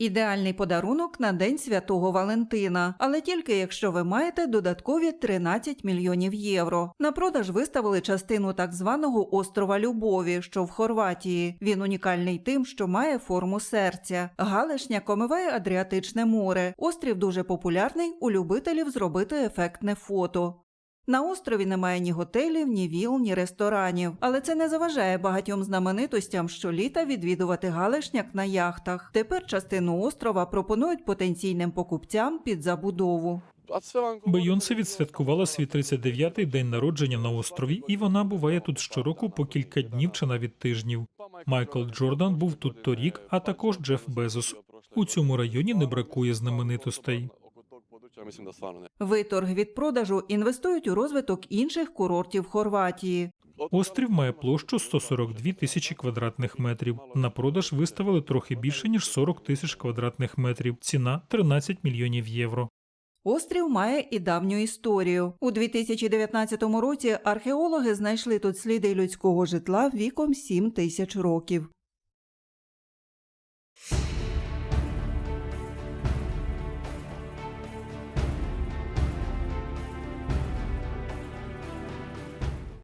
Ідеальний подарунок на День Святого Валентина, але тільки якщо ви маєте додаткові 13 мільйонів євро. На продаж виставили частину так званого острова Любові, що в Хорватії. Він унікальний тим, що має форму серця. Галишня комиває Адріатичне море. Острів дуже популярний у любителів зробити ефектне фото. На острові немає ні готелів, ні віл, ні ресторанів, але це не заважає багатьом знаменитостям щоліта відвідувати Галишняк на яхтах. Тепер частину острова пропонують потенційним покупцям під забудову. Бейонсе відсвяткувала свій 39-й день народження на острові, і вона буває тут щороку по кілька днів чи навіть тижнів. Майкл Джордан був тут торік, а також Джеф Безос. У цьому районі не бракує знаменитостей. Виторг від продажу інвестують у розвиток інших курортів Хорватії. Острів має площу 142 тисячі квадратних метрів. На продаж виставили трохи більше ніж 40 тисяч квадратних метрів. Ціна 13 мільйонів євро. Острів має і давню історію. У 2019 році археологи знайшли тут сліди людського житла віком 7 тисяч років.